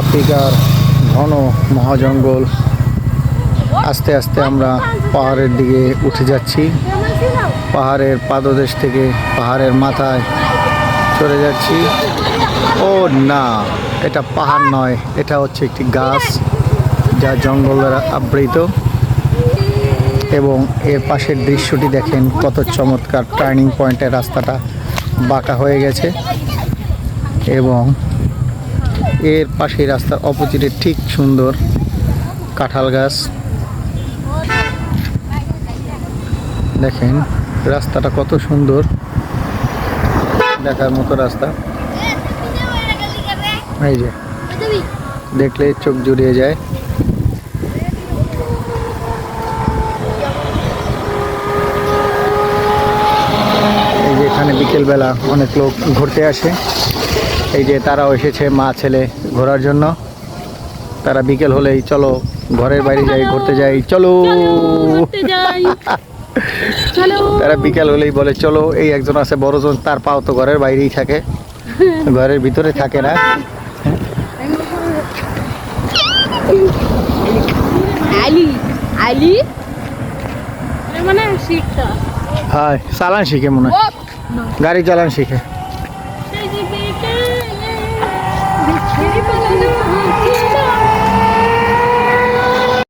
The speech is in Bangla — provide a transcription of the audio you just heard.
আফ্রিকার ঘন মহাজঙ্গল। আস্তে আস্তে আমরা পাহাড়ের দিকে উঠে যাচ্ছি। পাহাড়ের পাদদেশ থেকে পাহাড়ের মাথায় চলে যাচ্ছি। ও না, এটা পাহাড় নয়, এটা হচ্ছে একটি গাছ যা জঙ্গল দ্বারা আবৃত। এবং এর পাশের দৃশ্যটি দেখেন কত চমৎকার টার্নিং পয়েন্টের রাস্তাটা বাঁকা হয়ে গেছে। এবং এর পাশে রাস্তার অপোজিটে ঠিক সুন্দর কাঁঠাল গাছ। দেখেন, রাস্তাটা কত সুন্দর। দেখার মতো রাস্তা। এই যে দেখলে চোখ জুড়িয়ে যায়। এই যে এখানে বিকেলবেলা অনেক লোক ঘুরতে আসে। এই যে তারাও এসেছে মা ছেলে ঘোরার জন্য। তারা বিকেল হলেই চলো ঘরের বাইরে যাই ঘুরতে যাই চলো। তারা বিকেল হলেই বলে চলো এই একজন আছে বড়জন তার পাও তো ঘরের বাইরেই থাকে। ঘরের ভিতরে থাকে না। আলি আলি? মানে সিটটা হ্যাঁ চালান শিখে মনে হয়। গাড়ি চালান শিখে।